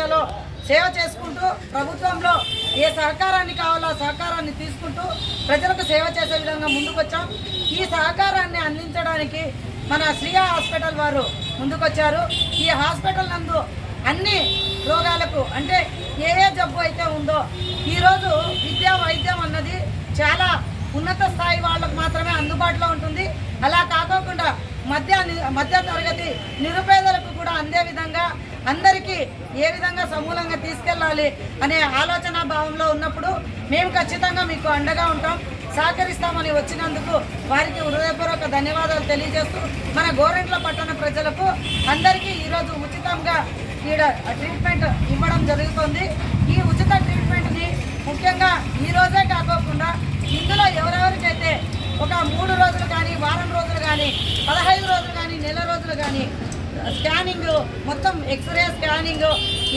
చేయాలో సేవ చేసుకుంటూ ప్రభుత్వంలో ఏ సహకారాన్ని కావాలో ఆ సహకారాన్ని తీసుకుంటూ ప్రజలకు సేవ చేసే విధంగా ముందుకొచ్చాం. ఈ సహకారాన్ని అందించడానికి మన శ్రీయా హాస్పిటల్ వారు ముందుకొచ్చారు. ఈ హాస్పిటల్ నందు అన్ని రోగాలకు అంటే ఏ ఏ జబ్బు అయితే ఉందో ఈరోజు విద్యా వైద్యం అన్నది చాలా ఉన్నత స్థాయి వాళ్ళకు మాత్రమే అందుబాటులో ఉంటుంది. అలా కాకోకుండా మధ్య మధ్య తరగతి నిరుపేదలకు కూడా అందే విధంగా అందరికీ ఏ విధంగా సమూలంగా తీసుకెళ్ళాలి అనే ఆలోచన భావంలో ఉన్నప్పుడు మేము ఖచ్చితంగా మీకు అండగా ఉంటాం. సహకరిస్తామని వచ్చినందుకు వారికి హృదయపూర్వక ధన్యవాదాలు తెలియజేస్తూ మన గోరెంట్ల పట్టణ ప్రజలకు అందరికీ ఈరోజు ఉచితంగా ఈడ ట్రీట్మెంట్ ఇవ్వడం జరుగుతుంది. ఈ ఉచిత ట్రీట్మెంట్ని ముఖ్యంగా ఈ రోజే కాకోకుండా ఇందులో ఎవరెవరికైతే ఒక మూడు రోజులు కానీ వారం రోజులు కానీ పదహైదు రోజులు కానీ నెల రోజులు కానీ స్కానింగ్ మొత్తం ఎక్స్రే స్కానింగ్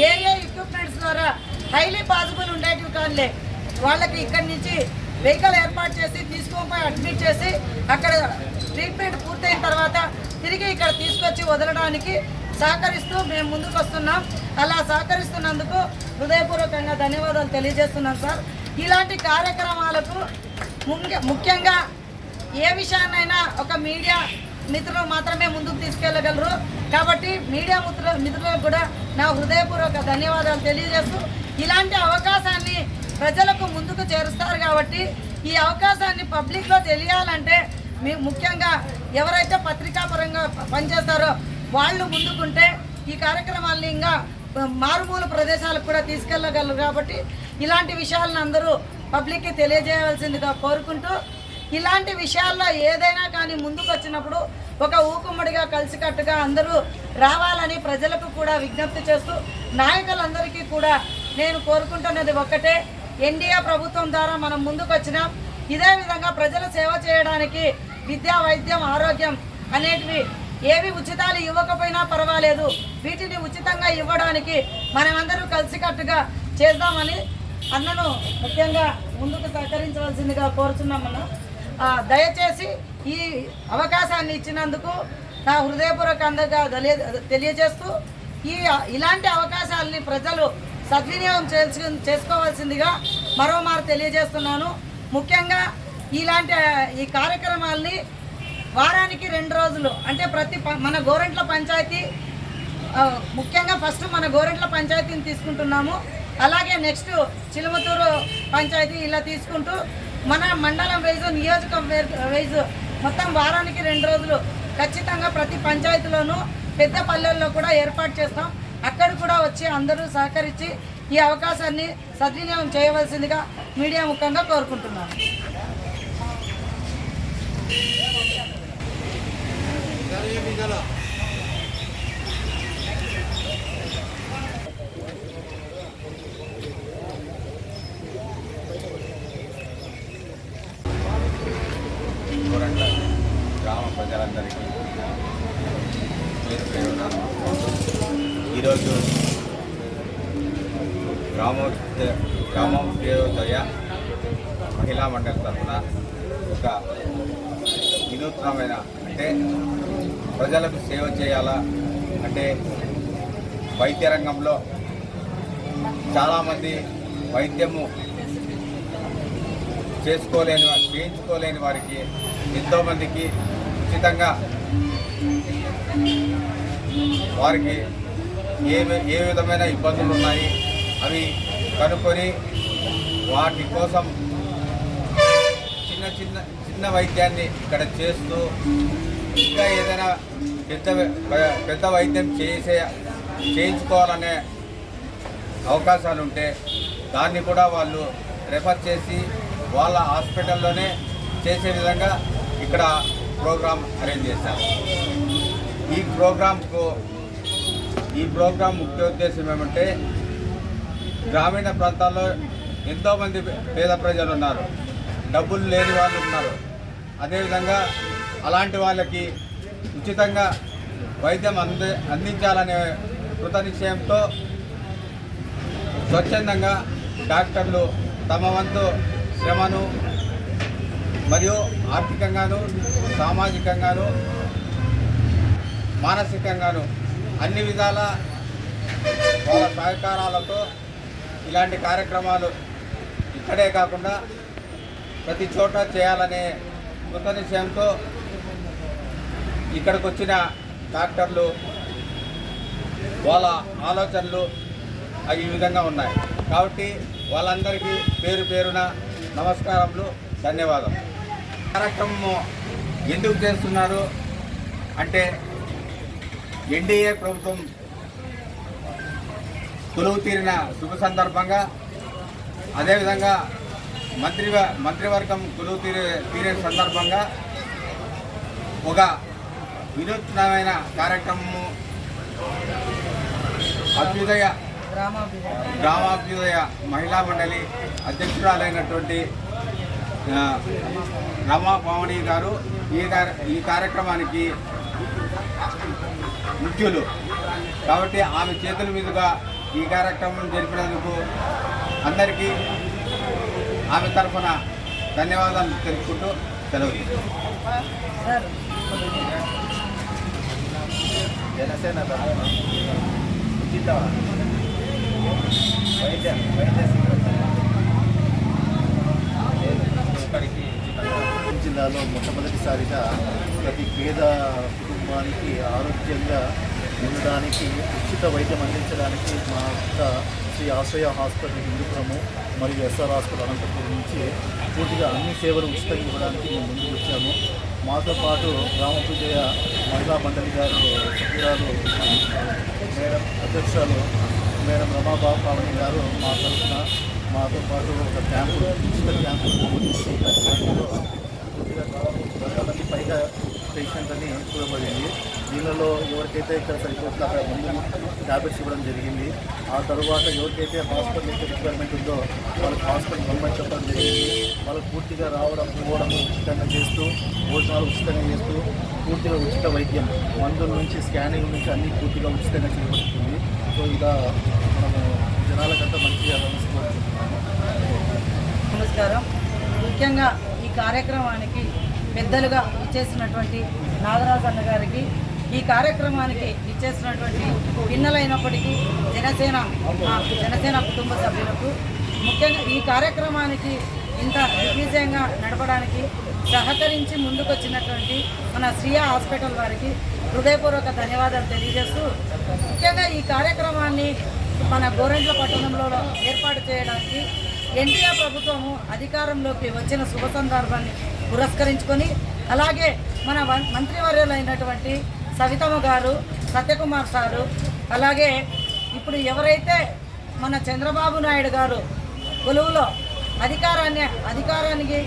ఏ ఏ ఎక్విప్మెంట్స్ ద్వారా హైలీ పాసిబుల్ ఉండేటివి కానీ వాళ్ళకి ఇక్కడి నుంచి వెహికల్ ఏర్పాటు చేసి తీసుకొని అడ్మిట్ చేసి అక్కడ ట్రీట్మెంట్ పూర్తయిన తర్వాత తిరిగి ఇక్కడ తీసుకొచ్చి వదలడానికి సహకరిస్తూ మేము ముందుకు వస్తున్నాం. అలా సహకరిస్తున్నందుకు హృదయపూర్వకంగా ధన్యవాదాలు తెలియజేస్తున్నాం సార్. ఇలాంటి కార్యక్రమాలకు ముఖ్యంగా ఏ విషయాన్నైనా ఒక మీడియా మిత్రులు మాత్రమే ముందుకు తీసుకెళ్ళగలరు. కాబట్టి మీడియా మిత్రుల మిత్రులకు కూడా నా హృదయపూర్వక ధన్యవాదాలు తెలియజేస్తూ ఇలాంటి అవకాశాన్ని ప్రజలకు ముందుకు చేరుస్తారు కాబట్టి ఈ అవకాశాన్ని పబ్లిక్లో తెలియాలంటే మీ ముఖ్యంగా ఎవరైతే పత్రికాపరంగా పనిచేస్తారో వాళ్ళు ముందుకుంటే ఈ కార్యక్రమాల్ని ఇంకా మారుమూల ప్రదేశాలకు కూడా తీసుకెళ్ళగలరు కాబట్టి ఇలాంటి విషయాలను అందరూ పబ్లిక్కి తెలియజేయవలసిందిగా కోరుకుంటూ ఇలాంటి విషయాల్లో ఏదైనా కానీ ముందుకు వచ్చినప్పుడు ఒక ఊకుమ్మడిగా కలిసికట్టుగా అందరూ రావాలని ప్రజలకు కూడా విజ్ఞప్తి చేస్తూ నాయకులందరికీ కూడా నేను కోరుకుంటున్నది ఒక్కటే. ఎన్డీఏ ప్రభుత్వం ద్వారా మనం ముందుకు వచ్చినాం. ఇదే విధంగా ప్రజల సేవ చేయడానికి విద్యా వైద్యం ఆరోగ్యం అనేటివి ఏవి ఉచితాలు ఇవ్వకపోయినా పర్వాలేదు. వీటిని ఉచితంగా ఇవ్వడానికి మనమందరూ కలిసికట్టుగా చేద్దామని అన్నను ముఖ్యంగా ముందుకు సహకరించవలసిందిగా కోరుతున్నామన్నా మనం దయచేసి ఈ అవకాశాన్ని ఇచ్చినందుకు నా హృదయపూర్వక అందరిగా తెలియజేస్తూ ఈ ఇలాంటి అవకాశాలని ప్రజలు సద్వినియోగం చేసుకు చేసుకోవాల్సిందిగా మరోమారు తెలియజేస్తున్నాను. ముఖ్యంగా ఇలాంటి ఈ కార్యక్రమాల్ని వారానికి రెండు రోజులు అంటే ప్రతి ప- మన గోరెంట్ల పంచాయతీ ముఖ్యంగా ఫస్ట్ మన గోరెంట్ల పంచాయతీని తీసుకుంటున్నాము. అలాగే నెక్స్ట్ చిలుమతూరు పంచాయతీ ఇలా తీసుకుంటూ మన మండలం వైజ్ నియోజకవర్గ వైజ్ మొత్తం వారానికి రెండు రోజులు. ఖచ్చితంగా ప్రతి పంచాయతీలోనూ పెద్ద పల్లెల్లో కూడా ఏర్పాటు చేస్తాం. అక్కడ కూడా వచ్చి అందరూ సహకరించి ఈ అవకాశాన్ని సద్వినియోగం చేయవలసిందిగా మీడియా ముఖంగా కోరుకుంటున్నాను. కోరంట గ్రామోత్య గ్రామోద్యోదయ మహిళా మండలి తరఫున ఒక వినూత్నమైన అంటే ప్రజలకు సేవ చేయాలా అంటే వైద్య రంగంలో చాలామంది వైద్యము చేసుకోలేని వారు చేయించుకోలేని వారికి ఎంతోమందికి ఉచితంగా వారికి ఏ ఏ విధమైన ఇబ్బందులు ఉన్నాయి అవి కనుక్కొని వాటి కోసం చిన్న చిన్న చిన్న వైద్యాన్ని ఇక్కడ చేస్తూ ఇంకా ఏదైనా పెద్ద పెద్ద వైద్యం చేసే చేయించుకోవాలనే అవకాశాలు ఉంటే దాన్ని కూడా వాళ్ళు రెఫర్ చేసి వాళ్ళ హాస్పిటల్లోనే చేసే విధంగా ఇక్కడ ప్రోగ్రాం అరేంజ్ చేశారు. ఈ ప్రోగ్రాంకు ఈ ప్రోగ్రాం ముఖ్య ఉద్దేశం ఏమంటే గ్రామీణ ప్రాంతాల్లో ఎంతోమంది పేద ప్రజలు ఉన్నారు డబ్బులు లేని వాళ్ళు ఉన్నారు. అదేవిధంగా అలాంటి వాళ్ళకి ఉచితంగా వైద్యం అంది అందించాలనే కృత నిశ్చయంతో స్వచ్ఛందంగా డాక్టర్లు తమ వంతు శ్రమను మరియు ఆర్థికంగాను సామాజికంగాను మానసికంగాను అన్ని విధాల వాళ్ళ సహకారాలతో ఇలాంటి కార్యక్రమాలు ఇక్కడే కాకుండా ప్రతి చోట చేయాలనే కృత నిశ్చయంతో ఇక్కడికి వచ్చిన డాక్టర్లు వాళ్ళ ఆలోచనలు అవి ఈ విధంగా ఉన్నాయి. కాబట్టి వాళ్ళందరికీ పేరు పేరున నమస్కారములు ధన్యవాదం కార్యక్రమము ఎందుకు చేస్తున్నారు అంటే ఎన్డీఏ ప్రభుత్వం కొలువు తీరిన శుభ సందర్భంగా అదేవిధంగా మంత్రి మంత్రివర్గం కొలువు తీరే తీరే సందర్భంగా ఒక వినూత్నమైన కార్యక్రమము అభ్యుదయ గ్రామాభ్యుదయ మహిళా మండలి అధ్యక్షురాలైనటువంటి ఆ, రమా పావని గారు ఈ ఈ కార్యక్రమానికి ముఖ్యులు. కాబట్టి ఆమె చేతుల మీదుగా ఈ కార్యక్రమం జరిపినందుకు అందరికీ ఆమె తరఫున ధన్యవాదాలు తెలుపుకుంటూ సెలవు సార్ జనసేన తరఫున ఉచిత వైద్య వైద్య ఇక్కడికి జిల్లాలో మొట్టమొదటిసారిగా ప్రతి పేద కుటుంబానికి ఆరోగ్యంగా ఉండడానికి ఉచిత వైద్యం అందించడానికి మా యొక్క శ్రీ ఆశ్రయ హాస్పిటల్ హిందూపురము మరియు ఎస్ఆర్ హాస్పిటల్ అనంతపురం నుంచి పూర్తిగా అన్ని సేవలు ఉచితంగా ఇవ్వడానికి మేము ముందుకు వచ్చాము. మాతో పాటు గ్రామ పూజయ మహిళా మండలి గారు సభ్యురాలు మేడం అధ్యక్షురాలు మేడం రమాబా పావని గారు మా తరఫున మాతో పాటు ఒక క్యాంపు ఉచిత క్యాంపు నిర్వహించి పూర్తిగా పైగా పేషెంట్ అని చూడబడింది దీనిలో ఎవరికైతే ఇక్కడ సరిపోతుందో అక్కడ ముందు ట్యాబ్లెట్స్ ఇవ్వడం జరిగింది. ఆ తర్వాత ఎవరికైతే హాస్పిటల్ అయితే రిక్వైర్మెంట్ ఉందో వాళ్ళకి హాస్పిటల్ గవర్నమెంట్ చెప్పడం జరిగింది. వాళ్ళకి పూర్తిగా రావడం పోవడం ఉచితంగా చేస్తూ భోజనాలు ఉచితంగా చేస్తూ పూర్తిగా ఉచిత వైద్యం. మందుల నుంచి స్కానింగ్ నుంచి అన్ని పూర్తిగా ఉచితంగా చేయబడుతుంది. సో ఇలా మనము జనాలకంతా మంచిగా అనుకుంటున్నాము నమస్కారం. ముఖ్యంగా ఈ కార్యక్రమానికి పెద్దలుగా చేసినటువంటి నాగరాజు అన్న గారికి ఈ కార్యక్రమానికి ఇచ్చేసినటువంటి పిన్నలైనప్పటికీ జనసేన జనసేన కుటుంబ సభ్యులకు ముఖ్యంగా ఈ కార్యక్రమానికి ఇంత దిగ్విజయంగా నడపడానికి సహకరించి ముందుకొచ్చినటువంటి మన శ్రీయా హాస్పిటల్ వారికి హృదయపూర్వక ధన్యవాదాలు తెలియజేస్తూ ముఖ్యంగా ఈ కార్యక్రమాన్ని మన గోరెంట్ల పట్టణంలో ఏర్పాటు చేయడానికి ఎన్టీఆర్ ప్రభుత్వము అధికారంలోకి వచ్చిన శుభ సందర్భాన్ని పురస్కరించుకొని అలాగే మన మంత్రివర్యులైనటువంటి సవితమ్మ గారు సత్యకుమార్ సారు అలాగే ఇప్పుడు ఎవరైతే మన చంద్రబాబు నాయుడు గారు కొలువులో అధికారాన్ని అధికారానికి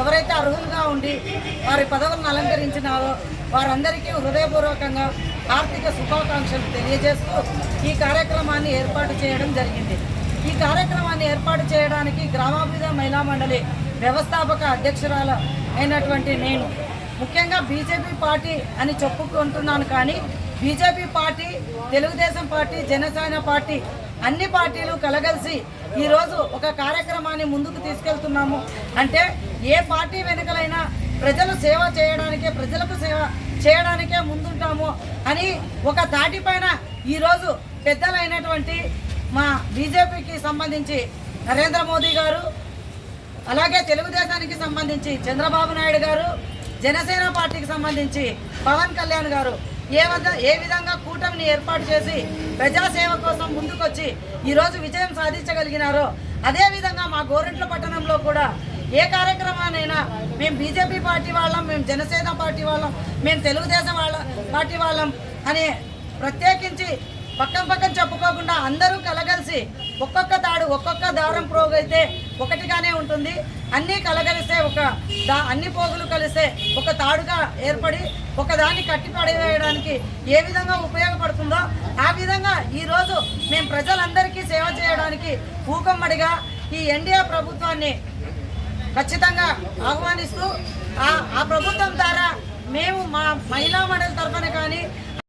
ఎవరైతే అర్హులుగా ఉండి వారి పదవులను అలంకరించినారో వారందరికీ హృదయపూర్వకంగా ఆర్థిక శుభాకాంక్షలు తెలియజేస్తూ ఈ కార్యక్రమాన్ని ఏర్పాటు చేయడం జరిగింది. ఈ కార్యక్రమాన్ని ఏర్పాటు చేయడానికి గ్రామాభివృద్ధి మహిళా మండలి వ్యవస్థాపక అధ్యక్షురాలు అయినటువంటి నేను ముఖ్యంగా బీజేపీ పార్టీ అని చెప్పుకుంటున్నాను కానీ BJP party Telugu Desam party Janasena party అన్ని పార్టీలు కలగలిసి ఈరోజు ఒక కార్యక్రమాన్ని ముందుకు తీసుకెళ్తున్నాము. అంటే ఏ పార్టీ వెనుకలైనా ప్రజలు సేవ చేయడానికే ప్రజలకు సేవ చేయడానికే ముందుంటాము అని ఒక తాటిపైన ఈరోజు పెద్దలైనటువంటి మా బీజేపీకి సంబంధించి నరేంద్ర మోదీ గారు అలాగే తెలుగుదేశానికి సంబంధించి చంద్రబాబు నాయుడు గారు జనసేన పార్టీకి సంబంధించి పవన్ కళ్యాణ్ గారు ఏ వద్ద ఏ విధంగా కూటమిని ఏర్పాటు చేసి ప్రజాసేవ కోసం ముందుకొచ్చి ఈరోజు విజయం సాధించగలిగినారో అదేవిధంగా మా గోరెంట్ల పట్టణంలో కూడా ఏ కార్యక్రమానైనా మేము బీజేపీ పార్టీ వాళ్ళం మేము జనసేన పార్టీ వాళ్ళం మేము తెలుగుదేశం వాళ్ళ పార్టీ వాళ్ళం అని ప్రత్యేకించి పక్కన పక్కన చెప్పుకోకుండా అందరూ కలగలిసి ఒక్కొక్క తాడు ఒక్కొక్క దారం ప్రోగైతే ఒకటిగానే ఉంటుంది. అన్నీ కలగలిసే ఒక దా అన్ని పోగులు కలిసే ఒక తాడుగా ఏర్పడి ఒకదాన్ని కట్టి పడేయడానికి ఏ విధంగా ఉపయోగపడుతుందో ఆ విధంగా ఈరోజు మేము ప్రజలందరికీ సేవ చేయడానికి ఊకమ్మడిగా ఈ ఎన్డీఏ ప్రభుత్వాన్ని ఖచ్చితంగా ఆహ్వానిస్తూ ఆ ఆ ప్రభుత్వం ద్వారా మేము మా మహిళా మండలి తరఫున కానీ